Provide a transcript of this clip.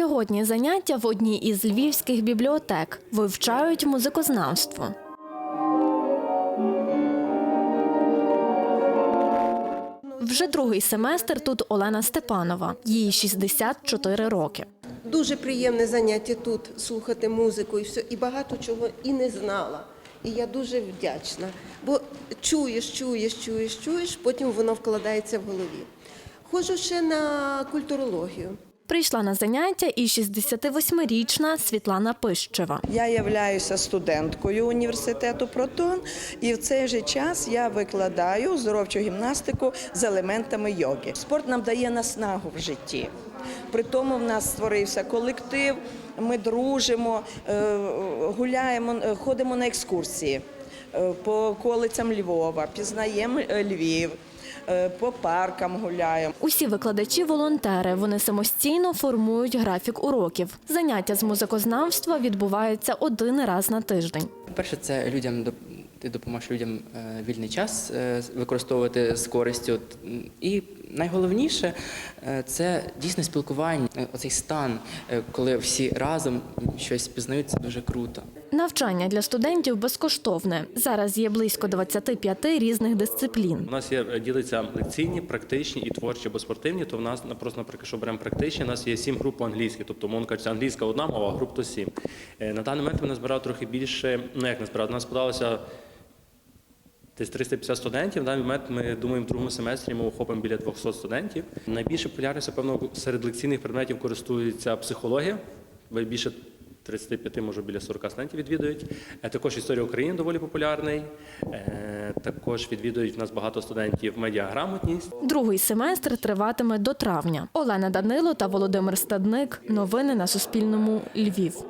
Сьогодні заняття в одній із львівських бібліотек вивчають музикознавство. Вже другий семестр тут Олена Степанова. Їй 64 роки. Дуже приємне заняття тут слухати музику і все, і багато чого і не знала. І я дуже вдячна. Бо чуєш, чуєш, чуєш, чуєш, потім воно вкладається в голові. Ходжу ще на культурологію. Прийшла на заняття і 68-річна Світлана Пищева. Я являюся студенткою університету Протон, і в цей же час я викладаю здоровчу гімнастику з елементами йоги. Спорт нам дає наснагу в житті. При тому в нас створився колектив, ми дружимо, е, гуляємо, е, ходимо на екскурсії е, по околицям Львова, пізнаємо Львів, по паркам гуляємо. Усі викладачі волонтери. Вони самостійно формують графік уроків. Заняття з музикознавства відбуваються один раз на тиждень. По-перше, це людям ти допоможеш людям е, вільний час е, використовувати з користю. І найголовніше е, це дійсно спілкування, Е, оцей стан, е, коли всі разом щось пізнають, це дуже круто. Навчання для студентів безкоштовне. Зараз є близько 25 різних дисциплін. У нас є е, ділиться лекційні, практичні і творчі або спортивні. То в нас просто, наприклад, що беремо практичні, у нас є сім груп по-англійськи, тобто мовно кажучи, англійська одна мова, а груп то сім. Е, На даний момент ми назбирали трохи більше. Ну як назбирали? Нас подалося десь 350 студентів. На даний момент ми думаємо, в другому семестрі ми охопимо біля 200 студентів. Найбільше популярністю, певно, серед лекційних предметів користується психологія. Більше 35, може біля 40 студентів відвідують. Е, Також історія України доволі популярний. Е, Також відвідують в нас багато студентів медіаграмотність. Другий семестр триватиме до травня. Олена Данило та Володимир Стадник. Новини на Суспільному. Львів.